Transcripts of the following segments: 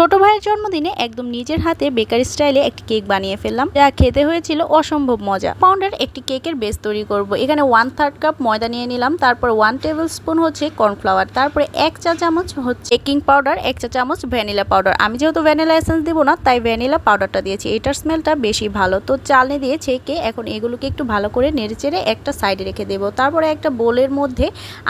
ছোট ভাইয়ের জন্মদিনে একদম নিজের হাতে বেকারি স্টাইলে একটি কেক বানিয়ে ফেললাম, যা খেতে হয়েছিল অসম্ভব মজা। পাউন্ডার একটি কেকের বেস তৈরি করব। এখানে ওয়ান থার্ড কাপ ময়দা নিয়ে নিলাম, তারপর ওয়ান টেবিল স্পুন হচ্ছে কর্নফ্লাওয়ার তারপরে এক চা চামচ হচ্ছে বেকিং পাউডার এক চা চামচ ভ্যানিলা পাউডার আমি যেহেতু ভ্যানিলা এসেন্স দিব না, তাই ভ্যানিলা পাউডারটা দিয়েছি। এটার স্মেলটা বেশি ভালো। তো চালনি দিয়ে ছেঁকে এখন এগুলোকে একটু ভালো করে নেড়েচেড়ে একটা সাইডে রেখে দেবো। তারপরে একটা বোলের মধ্যে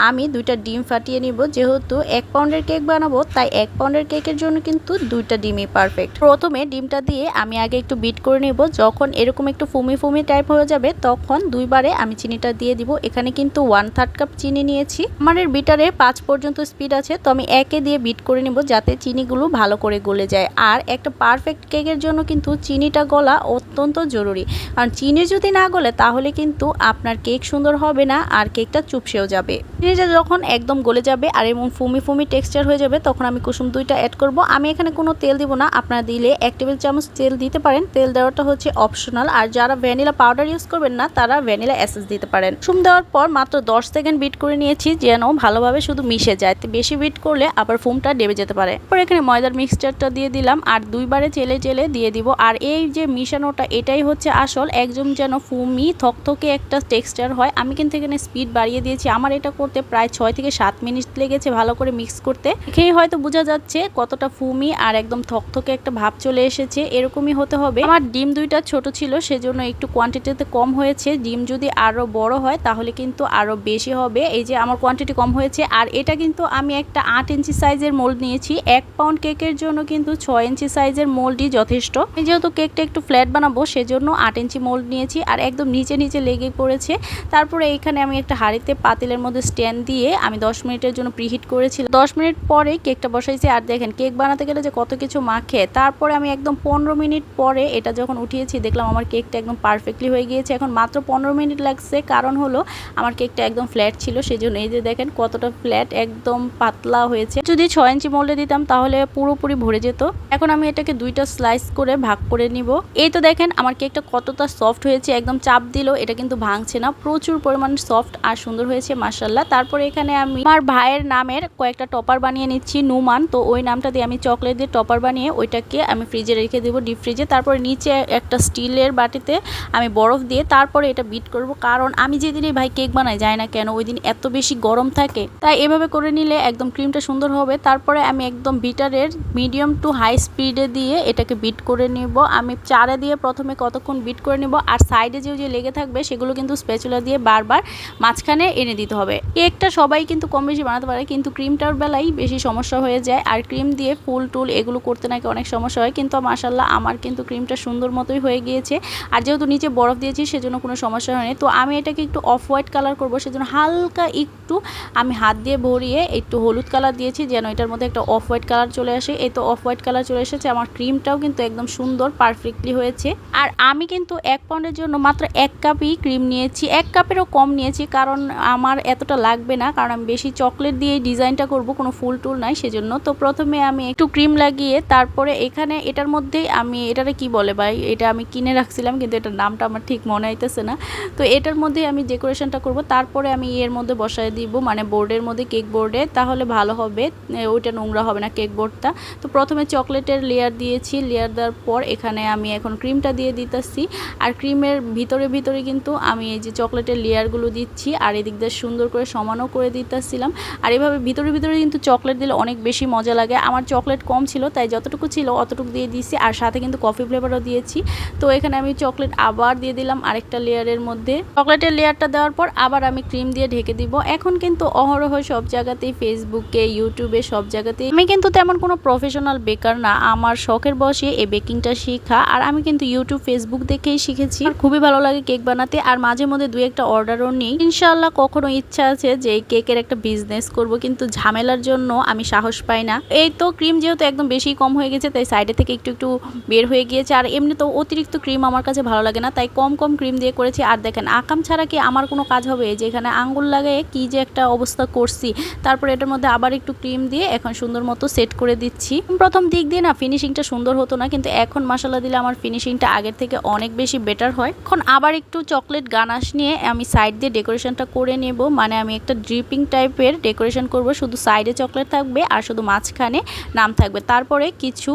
আমি দুইটা ডিম ফাটিয়ে নিব। যেহেতু এক পাউন্ডের কেক বানাবো, তাই এক পাউন্ডের কেকের জন্য কিন্তু দুইটা ডিমই পারফেক্ট প্রথমে ডিমটা দিয়ে আমি আগে একটু বিট করে নেব। যখন এরকম একটু ফুমি ফুমি টাইপ হয়ে যাবে, তখন দুইবারে আমি চিনিটা দিয়ে দিব। এখানে কিন্তু ওয়ান থার্ড কাপ চিনি নিয়েছি। আমার এর বিটারে পাঁচ পর্যন্ত স্পিড আছে, তো আমি একে দিয়ে বিট করে নেব যাতে চিনিগুলো ভালো করে গলে যায়। আর একটা পারফেক্ট কেকের জন্য কিন্তু চিনিটা গলা অত্যন্ত জরুরি। কারণ চিনি যদি না গলে, তাহলে কিন্তু আপনার কেক সুন্দর হবে না, আর কেকটা চুপসেও যাবে। চিনিটা যখন একদম গলে যাবে, আর এমন ফুমি ফুমি টেক্সচার হয়ে যাবে, তখন আমি কুসুম দুইটা অ্যাড করব। আমি এখানে কোনো তেল দিব না। আপনারা দিলে এক টেবিল চামচ তেল দিতে পারেন। তেল দেওয়াটা হচ্ছে অপশনাল আর যারা ভ্যানিলা পাউডার ইউজ করবেন না, তারা ভ্যানিলা অ্যাসেস দিতে পারেন। কুসুম দেওয়ার পর মাত্র 10 সেকেন্ড বিট করে নিয়েছি, যেন ভালোভাবে শুধু মিশে যায়। বেশি বিট করলে আবার ফুমটা ডেবে যেতে পারে। পর এখানে ময়দার মিক্সচারটা দিয়ে দিলাম। আর দুইবারে চেলে চেলে দিয়ে দিব। আর এই যে মিশানোটা, এটাই হচ্ছে আসল। একদম যেন ফুমি থকথকে একটা টেক্সচার হয়। আমি কিন্তু এখানে স্পিড বাড়িয়ে দিয়েছি। আমার এটা করতে প্রায় ছয় থেকে সাত মিনিট লেগেছে ভালো করে মিক্স করতে। খেয়ে হয়তো বোঝা যাচ্ছে কতটা ফুমি আর একদম থকথকে একটা ভাব চলে এসেছে। এরকমই হতে হবে। আমার ডিম দুইটা ছোট ছিল, সেজন্য একটু কোয়ান্টিটিতে কম হয়েছে। ডিম যদি আরও বড় হয়, তাহলে কিন্তু আরও বেশি হবে। এই যে আমার কোয়ান্টিটি কম হয়েছে, আর এটা কিন্তু আমি একটা আট ইঞ্চি সাইজের মোল্ড নিয়েছি। এক পাউন্ড কেকের জন্য কিন্তু ছয় ইঞ্চি সাইজের মোল্ডই যথেষ্ট। আমি যেহেতু কেকটা একটু ফ্ল্যাট বানাবো, সেজন্য আট ইঞ্চি মোল্ড নিয়েছি, আর একদম নিচে নিচে লেগে পড়েছে। তারপরে এখানে আমি একটা হাঁড়িতে পাতিলের মধ্যে স্ট্যান্ড দিয়ে আমি দশ মিনিটের জন্য প্রিহিট করেছিলাম। দশ মিনিট পরে কেকটা বসাইছি। আর দেখেন কেক বানাতে গেলে যে কত কিছু মাখে। তারপরে আমি একদম পনেরো মিনিট পরে এটা যখন উঠিয়েছি, দেখলাম আমার কেকটা একদম পারফেক্টলি হয়ে গিয়েছে। এখন মাত্র পনেরো মিনিট লাগছে। কারণ হলো, আমার কেকটা একদম ফ্ল্যাট ছিল সেই জন্য এই যে দেখেন কতটা ফ্ল্যাট একদম পাতলা হয়েছে। যদি ছয় ইঞ্চি মোল্ডে দিতাম, তাহলে পুরোপুরি ভরে যেত। এখন আমি এটাকে দুইটা স্লাইস করে ভাগ করে নিব। এই তো দেখেন, আমার কেকটা কতটা সফট হয়েছে, একদম চাপ দিলেও এটা কিন্তু ভাঙছে না। প্রচুর পরিমাণ সফট আর সুন্দর হয়েছে মার্শাল্লাহ তারপরে এখানে আমি আমার ভাইয়ের নামের কয়েকটা টপার বানিয়ে নিচ্ছি নুমান তো ওই নামটা দিয়ে আমি চকলেট দিয়ে টপার বানিয়ে ওইটাকে আমি ফ্রিজে রেখে দেবো ডিপ ফ্রিজে তারপরে নিচে একটা স্টিলের বাটিতে আমি বরফ দিয়ে তারপরে এটা বিট করব। কারণ আমি যেদিনই ভাই কেক বানাই যায় না কেন ওই দিন এত বেশি গরম থাকে। তাই এভাবে করে নিলে একদম ক্রিমটা সুন্দর হবে। তারপরে আমি একদম বিটারের মিডিয়াম টু হাই স্পিডে দিয়ে এটাকে বিট করে নিব। আমি চারে দিয়ে প্রথমে কতক্ষণ বিট করে নিব, আর সাইডে যে যে লেগে থাকবে, সেগুলো কিন্তু স্পেচুলা দিয়ে বারবার মাঝখানে এনে দিতে হবে। কেকটা সবাই কিন্তু কম বেশি বানাতে পারে, কিন্তু ক্রিমটার বেলাই বেশি সমস্যা হয়ে যায়। আর ক্রিম দিয়ে ফুল টুল এগুলো করতে নাকি অনেক সমস্যা হয়। কিন্তু মাসাল্লাহ আমার কিন্তু ক্রিমটা সুন্দর মতোই হয়ে গিয়েছে। আর যেহেতু নিচে বরফ দিয়েছি, সেজন্য কোনো সমস্যা হয়নি। তো আমি এটাকে একটু অফ হোয়াইট কালার করব, সেজন্য হালকা একটু আমি হাত দিয়ে ভরিয়ে একটু হলুদ কালার দিয়েছি, যেন এটার মধ্যে একটা অফ হোয়াইট কালার চলে আসে। এই তো অফ হোয়াইট কালার চলে এসেছে, আমার ক্রিমটাও কিন্তু একদম সুন্দর, পারফেক্টলি হয়েছে। আর আমি কিন্তু এক পাউন্ডের জন্য মাত্র এক কাপই ক্রিম নিয়েছি। এক কাপেরও কম নিয়েছি, কারণ আমার এতটা লাগবে না, কারণ আমি বেশি চকলেট দিয়ে ডিজাইনটা করব, কোনো ফুল টুল নাই, সেজন্য। তো প্রথমে আমি একটু ক্রিম লাগিয়ে তারপরে এখানে এটার মধ্যেই আমি, এটারে কি বলে ভাই? এটা আমি কিনে রাখছিলাম, কিন্তু এটার নামটা আমার ঠিক মনে আইতেছে না। তো এটার মধ্যেই আমি ডেকোরেশনটা করব। তারপরে আমি এর মধ্যে বসায় দিব মানে বোর্ডের মধ্যে কেক বোর্ডে তাহলে ভালো হবে। ওইটা নোংরা হবে না কেক বোর্ডটা তো প্রথমে চকলেটের লেয়ার দিয়েছি। লেয়ার দেওয়ার পর এখানে আমি এখন ক্রিমটা দিয়ে দিতেছি। আর ক্রিমের ভিতরে ভিতরে কিন্তু আমি এই যে চকলেটের লেয়ারগুলো দিচ্ছি, আর এদিক দিয়ে সুন্দর করে সমানও করে দিতেছিলাম। আর এভাবে ভিতরে ভিতরে কিন্তু চকলেট দিলে অনেক বেশি মজা লাগে। আমার চকলেট কম ছিল, তাই যতটুকু ছিল অতটুকু দিয়ে দিয়েছি। আর সাথে কিন্তু কফি ফ্লেভারও দিয়েছি। তো এখানে আমি চকলেট আবার দিয়ে দিলাম আরেকটা লেয়ারের মধ্যে। চকলেটের লেয়ারটা দেওয়ার পর আবার আমি ক্রিম দিয়ে ঢেকে দিব। এখন কিন্তু অহরহ সব জায়গাতেই ফেসবুকে ইউটিউবে সব জায়গাতেই। আমি কিন্তু তেমন কোনো প্রফেশনাল বেকার না। আমার শখের বসে এই বেকিংটা শেখা। আর আমি কিন্তু ইউটিউব ফেসবুক দেখেই শিখেছি। খুবই ভালো লাগে কেক বানাতে। আর মাঝে মধ্যে দুই একটা অর্ডারও নিই। ইনশাল্লাহ কখনো ইচ্ছা আছে যে কেকের একটা বিজনেস করব। কিন্তু ঝামেলার জন্য আমি সাহস পাই না। এই তো ক্রিম যেহেতু একদম বেশি কম হয়ে গেছে, তাই সাইডে থেকে একটু একটু বের হয়ে গিয়েছে। আর এমনি তো অতিরিক্ত ক্রিম আমার কাছে ভালো লাগে না, তাই কম কম ক্রিম দিয়ে করেছি। আর দেখেন, আকাম ছাড়া কি আমার কোনো কাজ হবে? যে এখানে আঙ্গুল লাগিয়ে কি যে একটা অবস্থা করছি। তারপরে এটার মধ্যে আবার একটু ক্রিম দিয়ে এখন সুন্দর মতো সেট করে দিচ্ছি। প্রথম দিক দিয়ে না ফিনিশিংটা সুন্দর হতো না, কিন্তু এখন মশলা দিলে আমার ফিনিশিংটা আগের থেকে অনেক বেশি বেটার হয়। এখন আবার একটু চকলেট গানাশ নিয়ে আমি সাইড দিয়ে ডেকোরেশনটা করে নেব। মানে আমি একটা ড্রিপিং টাইপের ডেকোরেশন করব। শুধু সাইডে চকলেট থাকবে আর শুধু মাঝখানে নাম থাকবে থাকবে। তারপরে কিছু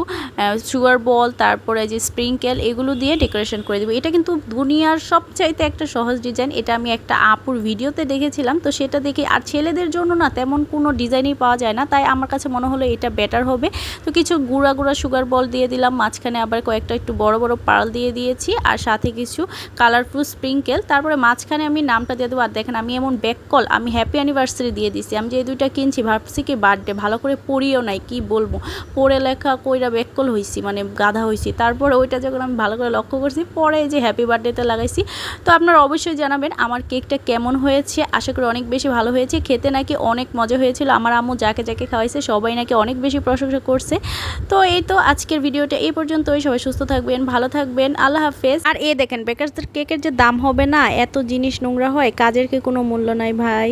সুগার বল তারপরে যে স্প্রিঙ্কেল এগুলো দিয়ে ডেকোরেশন করে দেবো। এটা কিন্তু দুনিয়ার সবচাইতে একটা সহজ ডিজাইন এটা আমি একটা আপুর ভিডিওতে দেখেছিলাম। তো সেটা দেখে, আর ছেলেদের জন্য না তেমন কোনো ডিজাইনই পাওয়া যায় না। তাই আমার কাছে মনে হলো এটা বেটার হবে। তো কিছু গুঁড়া গুঁড়া সুগার বল দিয়ে দিলাম। মাঝখানে আবার কয়েকটা একটু বড় বড় পার্ল দিয়ে দিয়েছি। আর সাথে কিছু কালারফুল স্প্রিঙ্কেল তারপরে মাঝখানে আমি নামটা দিয়ে দেবো। আর দেখেন, আমি এমন ব্যাক কল আমি হ্যাপি অ্যানিভার্সারি দিয়ে দিছি। আমি যে দুইটা কিনছি, ভাবছি কি বার্থডে ভালো করে পড়িও নাই, কি বলব? পড়ে লেখা, কইরা ব্যাক কল হয়েছি মানে গাধা হয়েছি তারপরে ওইটা যখন আমি ভালো করে লক্ষ্য করছি, পরে যে হ্যাপি বার্থডেতে লাগাইছি। তো আপনারা অবশ্যই জানাবেন আমার কেকটা কেমন হয়েছে। আশা করি অনেক বেশি ভালো হয়েছে। খেতে নাকি অনেক মজা হয়েছিল। আমার আম্মু যাকে যাকে খাওয়াইছে, সবাই নাকি অনেক বেশি প্রশংসা করছে। তো এই তো আজকের ভিডিওটা এই পর্যন্তই। সবাই সুস্থ থাকবেন, ভালো থাকবেন। আল্লাহ হাফেজ। আর এ দেখেন, বেকারদের কেকের যে দাম হবে না, এত জিনিস নোংরা হয়, কাজের কি কোনো মূল্য নাই ভাই?